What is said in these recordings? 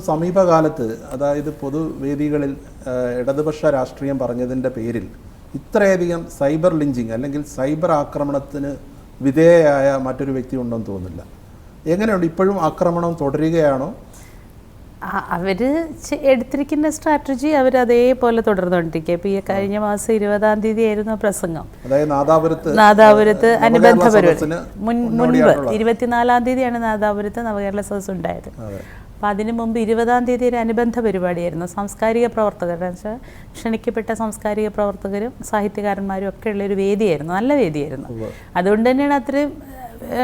സമീപകാലത്ത് അതായത് പൊതുവേദികളിൽ ഇടതുപക്ഷ രാഷ്ട്രീയം പറഞ്ഞതിന്റെ പേരിൽ ഇത്രയധികം സൈബർ ലിഞ്ചിങ് അല്ലെങ്കിൽ സൈബർ ആക്രമണത്തിന് വിധേയയായ മറ്റൊരു വ്യക്തി ഉണ്ടെന്ന് തോന്നുന്നില്ല. എങ്ങനെയുണ്ട്? ഇപ്പോഴും ആക്രമണം തുടരുകയാണോ? അവർ എടുത്തിരിക്കുന്ന സ്ട്രാറ്റജി അവർ അതേപോലെ തുടർന്നുകൊണ്ടിരിക്കുക. ഇപ്പം ഈ കഴിഞ്ഞ മാസം ഇരുപതാം തീയതി ആയിരുന്നു പ്രസംഗം. അതായത് നാദാപുരത്ത് നാദാപുരത്ത് അനുബന്ധ പരിപാടി. മുൻ മുൻപ് ഇരുപത്തിനാലാം തീയതിയാണ് നാദാപുരത്ത് നവകേരള സദസ് ഉണ്ടായത്. അപ്പം അതിനു മുമ്പ് ഇരുപതാം തീയതി ഒരു അനുബന്ധ പരിപാടിയായിരുന്നു. സാംസ്കാരിക പ്രവർത്തകർ. വെച്ചാൽ ക്ഷണിക്കപ്പെട്ട സാംസ്കാരിക പ്രവർത്തകരും സാഹിത്യകാരന്മാരും ഒക്കെ ഉള്ളൊരു വേദിയായിരുന്നു. നല്ല വേദിയായിരുന്നു. അതുകൊണ്ട് തന്നെയാണ് അത്രയും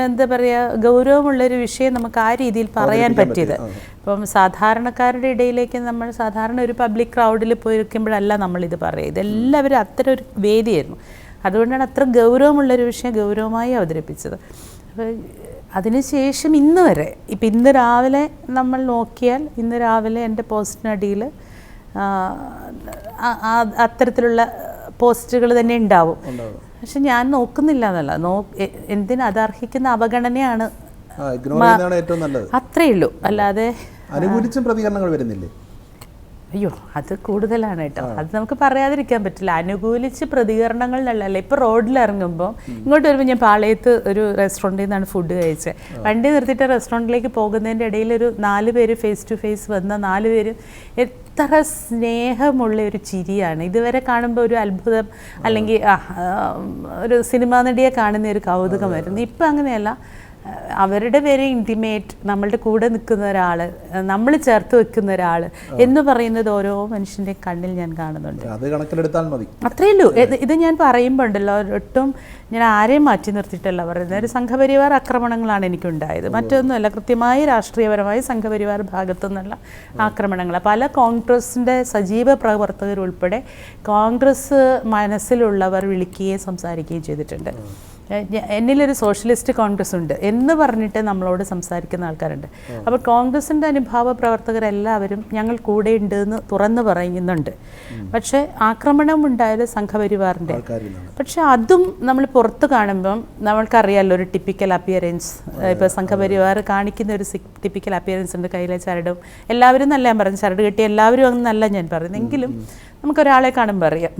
എന്താ പറയുക ഗൗരവമുള്ളൊരു വിഷയം നമുക്ക് ആ രീതിയിൽ പറയാൻ പറ്റിയത്. ഇപ്പം സാധാരണക്കാരുടെ ഇടയിലേക്ക് നമ്മൾ സാധാരണ ഒരു പബ്ലിക് ക്രൗഡിൽ പോയിരിക്കുമ്പോഴല്ല നമ്മളിത് പറയുക. ഇതെല്ലാവരും അത്തരം ഒരു വേദിയായിരുന്നു. അതുകൊണ്ടാണ് അത്ര ഗൗരവമുള്ളൊരു വിഷയം ഗൗരവമായി അവതരിപ്പിച്ചത്. അപ്പോൾ അതിനുശേഷം ഇന്ന് വരെ. ഇപ്പം ഇന്ന് രാവിലെ നമ്മൾ നോക്കിയാൽ ഇന്ന് രാവിലെ എന്റെ പോസ്റ്റിനടിയിൽ അത്തരത്തിലുള്ള പോസ്റ്റുകൾ തന്നെ ഉണ്ടാവും. പക്ഷെ ഞാൻ നോക്കുന്നില്ല എന്നല്ല. നോ എന്തിന് അത് അർഹിക്കുന്ന അവഗണനയാണ് അത്രയേ ഉള്ളൂ. അല്ലാതെ അനുകൂലിച്ചും പ്രതികരണങ്ങൾ വരുന്നില്ലേ? അയ്യോ അത് കൂടുതലാണ് കേട്ടോ. അത് നമുക്ക് പറയാതിരിക്കാൻ പറ്റില്ല. അനുകൂലിച്ച് പ്രതികരണങ്ങൾ നല്ലതല്ല? ഇപ്പൊ റോഡിൽ ഇറങ്ങുമ്പോൾ ഇങ്ങോട്ട് വരുമ്പോൾ ഞാൻ പാളയത്ത് ഒരു റെസ്റ്റോറന്റിൽ നിന്നാണ് ഫുഡ് കഴിച്ചത് വണ്ടി നിർത്തിയിട്ട് റെസ്റ്റോറന്റിലേക്ക് പോകുന്നതിന്റെ ഇടയിൽ ഒരു നാല് പേര് ഫേസ് ടു ഫേസ് വന്ന നാല് പേര് എത്ര സ്നേഹമുള്ള ഒരു ചിരിയാണ്. ഇതുവരെ കാണുമ്പോൾ ഒരു അത്ഭുതം അല്ലെങ്കിൽ ഒരു സിനിമാ നടിയെ കാണുന്ന ഒരു കൗതുകമായിരുന്നു ഇപ്പം അങ്ങനെയല്ല. അവരുടെ പേര് ഇന്റിമേറ്റ് നമ്മളുടെ കൂടെ നിൽക്കുന്ന ഒരാൾ നമ്മൾ ചേർത്ത് വെക്കുന്ന ഒരാൾ എന്ന് പറയുന്നത് ഓരോ മനുഷ്യന്റെ കണ്ണിൽ ഞാൻ കാണുന്നുണ്ട്. അത് കണക്കിലെടുത്താൽ മതി. അത്രയേ ഉള്ളൂ. ഇത് ഞാൻ പറയുമ്പോൾ ഉണ്ടല്ലോ ഒട്ടും ഞാൻ ആരെയും മാറ്റി നിർത്തിയിട്ടല്ല പറയുന്നത്. ഒരു സംഘപരിവാർ ആക്രമണങ്ങളാണ് എനിക്കുണ്ടായത്. മറ്റൊന്നുമല്ല കൃത്യമായി രാഷ്ട്രീയപരമായി സംഘപരിവാർ ഭാഗത്തു നിന്നുള്ള ആക്രമണങ്ങൾ പല കോൺഗ്രസിന്റെ സജീവ പ്രവർത്തകരുൾപ്പെടെ കോൺഗ്രസ് മനസ്സിലുള്ളവർ വിളിക്കുകയും സംസാരിക്കുകയും ചെയ്തിട്ടുണ്ട്. എന്നിലൊരു സോഷ്യലിസ്റ്റ് കോൺഗ്രസ് ഉണ്ട് എന്ന് പറഞ്ഞിട്ട് നമ്മളോട് സംസാരിക്കുന്ന ആൾക്കാരുണ്ട്. അപ്പോൾ കോൺഗ്രസിന്റെ അനുഭാവ പ്രവർത്തകരെല്ലാവരും ഞങ്ങൾ കൂടെ ഉണ്ട് എന്ന് തുറന്നു പറയുന്നുണ്ട്. പക്ഷേ ആക്രമണം ഉണ്ടായത് സംഘപരിവാറിന്റെ പക്ഷെ അതും നമ്മൾ പുറത്ത് കാണുമ്പം നമ്മൾക്കറിയാമല്ലോ ഒരു ടിപ്പിക്കൽ അപ്പിയറൻസ് ഇപ്പോൾ സംഘപരിവാർ കാണിക്കുന്ന ഒരു ടിപ്പിക്കൽ അപ്പിയറൻസ് ഉണ്ട്. കയ്യിലെ ചരടും. എല്ലാവരും നല്ല ഞാൻ പറഞ്ഞു ചരട് കെട്ടി എല്ലാവരും അങ്ങനല്ല ഞാൻ പറയുന്നത് എങ്കിലും നമുക്കൊരാളെ കാണുമ്പോൾ അറിയാം.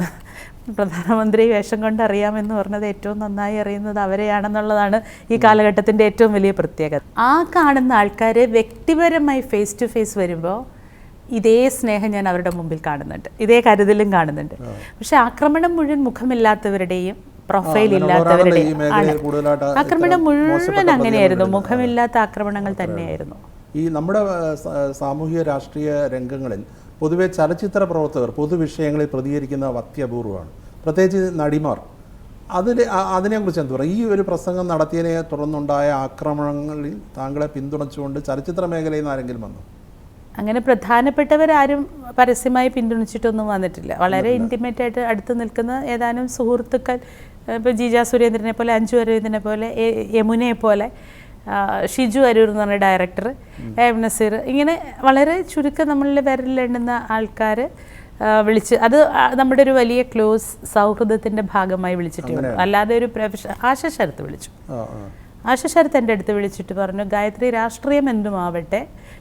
പ്രധാനമന്ത്രി വേഷം കൊണ്ട് അറിയാമെന്ന് പറഞ്ഞത് ഏറ്റവും നന്നായി അറിയുന്നത് അവരെയാണെന്നുള്ളതാണ് ഈ കാലഘട്ടത്തിന്റെ ഏറ്റവും വലിയ പ്രത്യേകത. ആ കാണുന്ന ആൾക്കാരെ വ്യക്തിപരമായി ഫേസ് ടു ഫേസ് വരുമ്പോൾ ഇതേ സ്നേഹം ഞാൻ അവരുടെ മുമ്പിൽ കാണുന്നുണ്ട്. ഇതേ കരുതലും കാണുന്നുണ്ട്. പക്ഷെ ആക്രമണം മുഴുവൻ മുഖമില്ലാത്തവരുടെയും പ്രൊഫൈൽ ഇല്ലാത്തവരുടെയും ആക്രമണം മുഴുവൻ അങ്ങനെയായിരുന്നു. മുഖമില്ലാത്ത ആക്രമണങ്ങൾ തന്നെയായിരുന്നു. ഈ നമ്മുടെ സാമൂഹ്യ സാമൂഹിക രാഷ്ട്രീയ രംഗങ്ങളിൽ പൊതുവെ ചലച്ചിത്ര പ്രവർത്തകർ പൊതുവിഷയങ്ങളിൽ പ്രതികരിക്കുന്ന അത്യപൂർവമാണ്. പ്രത്യേകിച്ച് നടിമാർ. അതിൽ അതിനെക്കുറിച്ച് എന്ത് പറയും? ഈ ഒരു പ്രസംഗം നടത്തിയതിനെ തുടർന്നുണ്ടായ ആക്രമണങ്ങളിൽ താങ്കളെ പിന്തുണച്ചുകൊണ്ട് ചലച്ചിത്ര മേഖലയിൽ നിന്ന് ആരെങ്കിലും വന്നു? അങ്ങനെ പ്രധാനപ്പെട്ടവരാരും പരസ്യമായി പിന്തുണച്ചിട്ടൊന്നും വന്നിട്ടില്ല. വളരെ ഇന്റിമേറ്റ് ആയിട്ട് അടുത്ത് നിൽക്കുന്ന ഏതാനും സുഹൃത്തുക്കൾ ഇപ്പോൾ ജിജ സുരേന്ദ്രനെ പോലെ അഞ്ജു അരവിന്ദനെ പോലെ യമുനയെ പോലെ ഷിജു അരൂർ എന്ന് പറഞ്ഞ ഡയറക്ടർ എം നസീർ. ഇങ്ങനെ വളരെ ചുരുക്കം നമ്മളിൽ വിരലിലെണ്ണുന്ന ആൾക്കാർ വിളിച്ച് അത് നമ്മുടെ ഒരു വലിയ ക്ലോസ് സൗഹൃദത്തിന്റെ ഭാഗമായി വിളിച്ചിട്ടുണ്ട്. അല്ലാതെ ഒരു പ്രൊഫഷൻ ആശ ശരത്ത് വിളിച്ചു. ആശ എന്റെ അടുത്ത് വിളിച്ചിട്ട് പറഞ്ഞു ഗായത്രി രാഷ്ട്രീയം എന്തുമാവട്ടെ?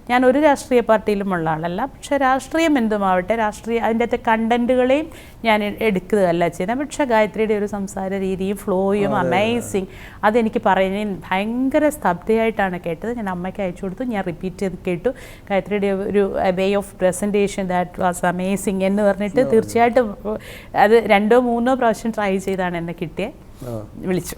ഞാൻ ഒരു രാഷ്ട്രീയ പാർട്ടിയിലും ഉള്ള ആളല്ല. പക്ഷേ രാഷ്ട്രീയം എന്തുമാവട്ടെ? രാഷ്ട്രീയ അതിന്റെ അകത്തെ കണ്ടന്റുകളെയും ഞാൻ എടുക്കുകയല്ല ചെയ്യുന്നത്. പക്ഷേ ഗായത്രിയുടെ ഒരു സംസാര രീതിയും ഫ്ലോയും അമേസിങ് അതെനിക്ക് പറയുന്ന ഭയങ്കര സ്തബ്ധയായിട്ടാണ് കേട്ടത്. ഞാൻ അമ്മയ്ക്ക് അയച്ചു കൊടുത്തു. ഞാൻ റിപ്പീറ്റ് ചെയ്ത് കേട്ടു. ഗായത്രിയുടെ ഒരു way of presentation that was amazing എന്ന് പറഞ്ഞിട്ട് തീർച്ചയായിട്ടും അത് രണ്ടോ മൂന്നോ പ്രാവശ്യം ട്രൈ ചെയ്താണ് എന്നെ കിട്ടിയത് വിളിച്ചു.